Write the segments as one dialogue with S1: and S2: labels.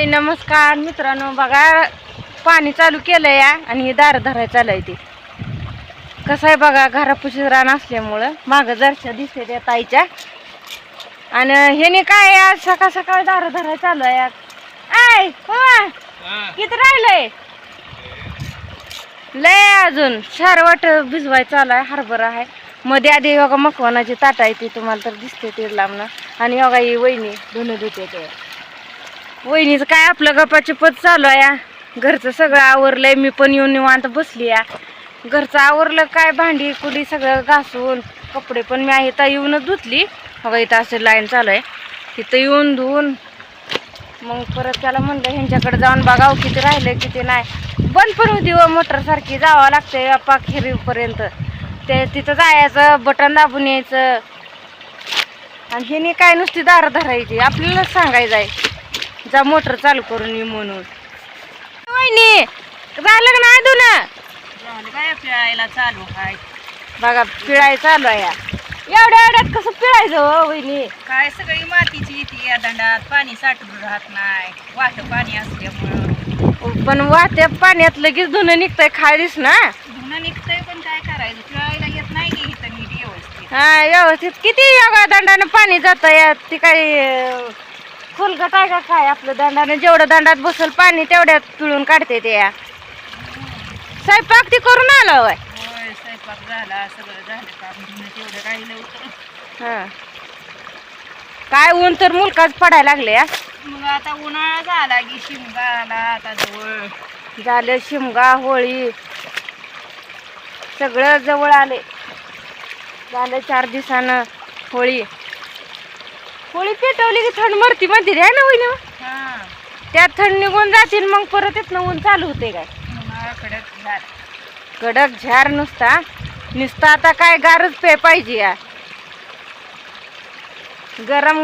S1: ए, नमस्कार. मित्रांनो बघा पाणी चालू केलं या आणि ही दार धरायला चालू ते. कसं आहे बघा घरापुशीच रान असल्यामुळं मागं जरशा दिसते त्या ताईच्या. आणि ह्याने काय आज सकाळ सकाळ दार धरायला चालू आहे आय हो. किती राहिलंय? लय अजून. शारवाट भिजवाय चालू आहे हरभरा आहे. मध्ये आधी बघा मकवानाची ताट आहे ती तुम्हाला तर दिसते ते लांबनं आणि बघा ही वहिनी धुणं धुते ते. वहिनीचं काय आपलं गप्पाचे पद चालू आहे घरचं सगळं आवरलंय मी पण येऊन निवांत बसली या घरचं आवरलं काय भांडी कुडी सगळं घासून कपडे पण मी इथं येऊनच धुतली. बघा इथं असं लाईन चालू आहे. तिथं येऊन धुवून मग परत त्याला म्हणलं ह्यांच्याकडे जाऊन बघावं किती राहिलं किती नाही. बंद पण होती व मोटरसारखी जावं लागतंय पाक हिरीपर्यंत ते तिथं जायचं बटन दाबून यायचं. आणि हिने काय नुसती दार धरायची आपल्यालाच सांगायचं आहे. जा मोटर चालू करून ये म्हणून. वहिनी झालं का नाही
S2: झालं काय पिळायला चालू हाय.
S1: बघा पिळाय चालू आहे या. एवढ्या एवढ्यात कसं पिळायचं हो वहिनी?
S2: काय सगळी मातीची येते या दंडात पाणी साठून राहत नाही. वाट पाणी असल्यामुळं.
S1: पण वाहत्या पाण्यात लगेच धुणं निघतंय खालीच ना?
S2: धुणं निघतंय पण काय करायचं? पिळायला येत नाही की इथं नीट व्यवस्थित.
S1: हा व्यवस्थित. किती योगा दंडानं पाणी जात या? ती काही खोलगट आहे का काय? आपलं दंडानं जेवढं दंडात बसल पाणी तेवढ्यात पिळून काढते ते. या स्वयंपाक ती करून आलं वय
S2: होय स्वयंपाक झाला सगळं झालं काम धुणं तेवढं राहिलं होतं.
S1: हा. काय ऊन तर मुलकाच पडायला लागले या
S2: मग आता उन्हाळा झाला की शिमगा आला आता जवळ.
S1: झालं शिमगा होळी. सगळं जवळ आले. झालं चार दिवसानं होळी. होळी पेटवली की थंड मरती म्हणते रे ना होईन त्यात थंड निघून जातील मग परत येत ऊन चालू होते काय?
S2: कडक
S1: झार नुसता. नुसता आता काय गारच पे पाहिजे या. गरम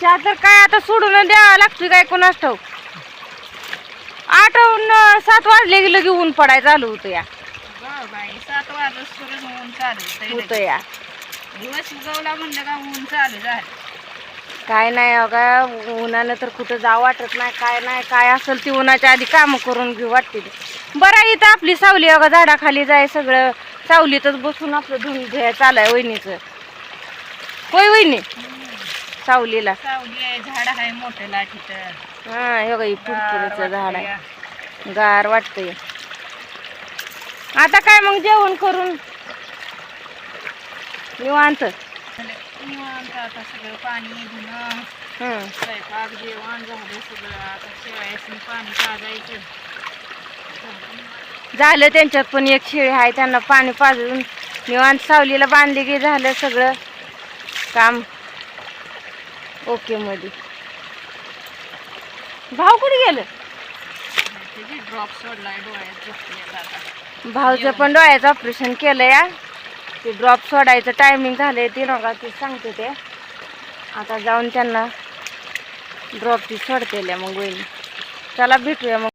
S1: चहा तर काय आता सोडून द्यावा लागतो काय कोणास ठाऊक? आठ सात वाजले की लगे ऊन पडायला चालू होतं या.
S2: सात वाजता ऊन चालू होतंय
S1: होतं. या.
S2: दिवस उगवला म्हणलं का ऊन चालू झालं.
S1: काय नाही अगा उन्हानं तर कुठं जावं वाटत नाही काय नाही काय असेल ती उन्हाच्या आधी कामं करून घेऊ वाटते. बरं इथं आपली सावली अगं झाडाखाली जाय सगळं. सावलीतच बसून आपलं धुऊन घ्याय चालाय वहिनीचं. होय वहिनी? सावलीला.
S2: सावली आहे झाड आहे मोठं
S1: हा हे बघा ही फुरफुरीचं झाड. आहे. गार वाटतंय. आता काय मग जेवण करून? निवांत.
S2: निवांत आता सगळं पाणी धुणं
S1: हं.
S2: स्वयंपाक जेवण झालं सगळं. आता शेवायचं पाणी पाजायचं.
S1: झालं त्यांच्यात पण एक शेळी आहे त्यांना पाणी पाजून निवांत सावलीला बांधले की झालं सगळं काम. ओके मध्ये भाव कुठे गेलं?
S2: ड्रॉप सोडलाय डोळ्यात झोपले आता.
S1: भाऊचं पण डोळ्याचं ऑपरेशन केलं या ते ड्रॉप सोडायचं टायमिंग झालंय ते नका ती सांगते ते. आता जाऊन त्यांना ड्रॉप ती सोडतेल्या मग वहिनी चला भेटूया मग.